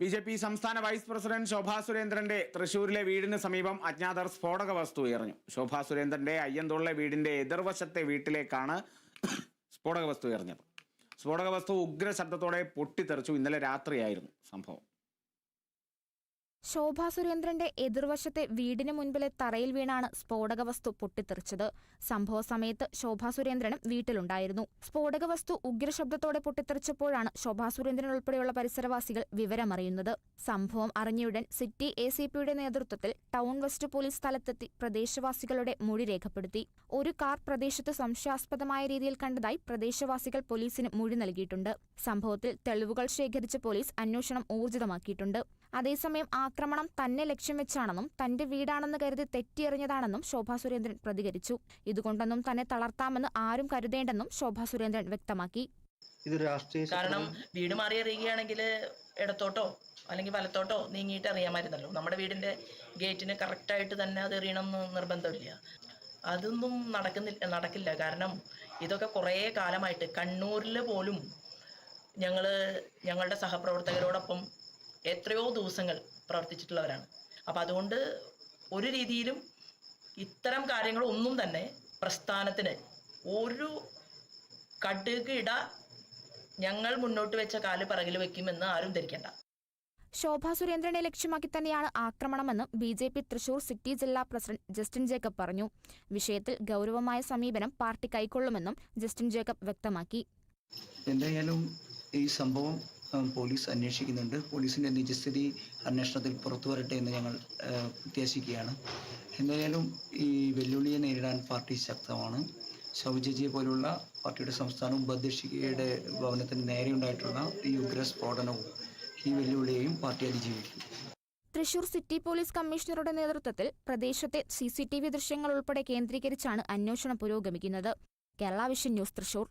B J P സംസ്ഥാന vice president Shobha സുരേന്ദ്രന്റെ തൃശൂരിലെ വീടിന് സമീപം അജ്ഞാതർ സ്ഫോടക വസ്തു ഉയർന്നു ശോഭാ സുരേന്ദ്രന്റെ അയ്യന്തോളിലെ വീടിന്റെ എതിർവശത്തെ വീട്ടിലേക്കാണ് സ്ഫോടക വസ്തു ഉയർന്നത് സ്ഫോടക വസ്തു ഉഗ്ര ശബ്ദത്തോടെ പൊട്ടിത്തെറിച്ചു. ഇന്നലെ രാത്രിയായിരുന്നു സംഭവം. ശോഭാ സുരേന്ദ്രന്റെ എതിർവശത്തെ വീടിന് മുൻപിലെ തറയിൽ വീണാണ് സ്ഫോടക വസ്തു പൊട്ടിത്തെറിച്ചത്. സംഭവ സമയത്ത് ശോഭാ സുരേന്ദ്രനും വീട്ടിലുണ്ടായിരുന്നു. സ്ഫോടക വസ്തു ഉഗ്രശബ്ദത്തോടെ പൊട്ടിത്തെറിച്ചപ്പോഴാണ് ശോഭാ സുരേന്ദ്രൻ ഉൾപ്പെടെയുള്ള പരിസരവാസികൾ വിവരമറിയുന്നത്. സംഭവം അറിഞ്ഞയുടൻ സിറ്റി എ സി പിയുടെ നേതൃത്വത്തിൽ ടൗൺ വെസ്റ്റ് പോലീസ് സ്ഥലത്തെത്തി പ്രദേശവാസികളുടെ മൊഴി രേഖപ്പെടുത്തി. ഒരു കാർ പ്രദേശത്ത് സംശയാസ്പദമായ രീതിയിൽ കണ്ടതായി പ്രദേശവാസികൾ പോലീസിന് മൊഴി നൽകിയിട്ടുണ്ട്. സംഭവത്തിൽ തെളിവുകൾ ശേഖരിച്ച് പോലീസ് അന്വേഷണം ഊർജിതമാക്കിയിട്ടുണ്ട്. അതേസമയം തന്നെ ലക്ഷ്യം വെച്ചാണെന്നും തന്റെ വീടാണെന്ന് കരുതി തെറ്റിയെറിഞ്ഞതാണെന്നും ശോഭാ സുരേന്ദ്രൻ പ്രതികരിച്ചു. ഇതുകൊണ്ടൊന്നും തന്നെ തളർത്താമെന്ന് ആരും കരുതേണ്ടെന്നും ശോഭാ സുരേന്ദ്രൻ വ്യക്തമാക്കി. ഇത് രാഷ്ട്രീയ കാരണം വീട് മാറിയറിയുകയാണെങ്കിൽ ഇടത്തോട്ടോ അല്ലെങ്കിൽ വലത്തോട്ടോ നീങ്ങിയിട്ട് അറിയാമായിരുന്നല്ലോ നമ്മുടെ വീടിന്റെ ഗേറ്റിന് കറക്റ്റായിട്ട് തന്നെ അത് എറിയണമെന്ന് നിർബന്ധമില്ല. അതൊന്നും നടക്കുന്നില്ല നടക്കില്ല. കാരണം ഇതൊക്കെ കുറേ കാലമായിട്ട് കണ്ണൂരിൽ പോലും ഞങ്ങൾ ഞങ്ങളുടെ സഹപ്രവർത്തകരോടൊപ്പം എത്രയോ ദിവസങ്ങൾ പ്രവർത്തിച്ചിട്ടുള്ളവരാണ്. അപ്പം അതുകൊണ്ട് ഒരു രീതിയിലും ഇത്തരം കാര്യങ്ങളൊന്നും തന്നെ പ്രസ്ഥാനത്തിന് ഒരു കടുക് ഇട ഞങ്ങൾ മുന്നോട്ട് വെച്ച കാൽ പിറകിൽ വെക്കുമെന്ന് ആരും ധരിക്കേണ്ട. ശോഭാ സുരേന്ദ്രനെ ലക്ഷ്യമാക്കി തന്നെയാണ് ആക്രമണമെന്ന് B J P Thrissur city ജില്ലാ പ്രസിഡന്റ് ജസ്റ്റിൻ ജേക്കബ് പറഞ്ഞു. വിഷയത്തിൽ ഗൗരവമായ സമീപനം പാർട്ടി കൈക്കൊള്ളുമെന്നും ജസ്റ്റിൻ ജേക്കബ് വ്യക്തമാക്കി. എന്തായാലും ഈ സംഭവം പോലീസ് അന്വേഷിക്കുന്നുണ്ട്. പോലീസിന്റെ നിജസ്ഥിതി അന്വേഷണത്തിൽ പുറത്തു വരട്ടെ എന്ന് ഞങ്ങൾ പ്രത്യാശിക്കുകയാണ് എന്തായാലും ഈ വെല്ലുവിളിയെ നേരിടാൻ പാർട്ടി ശക്തമാണ്. ശൗചജിയെ പോലുള്ള പാർട്ടിയുടെ സംസ്ഥാന ഉപാധ്യക്ഷികയുടെ ഭവനത്തിന് നേരെയുണ്ടായിട്ടുള്ള ഈ ഉഗ്ര സ്ഫോടനവും ഈ വെല്ലുവിളിയെയും പാർട്ടി അതിജീവിക്കും. തൃശൂർ സിറ്റി പോലീസ് കമ്മീഷണറുടെ നേതൃത്വത്തിൽ പ്രദേശത്തെ സി സി ടി വി ദൃശ്യങ്ങൾ ഉൾപ്പെടെ കേന്ദ്രീകരിച്ചാണ് അന്വേഷണം പുരോഗമിക്കുന്നത്. Kerala Vision News Thrissur.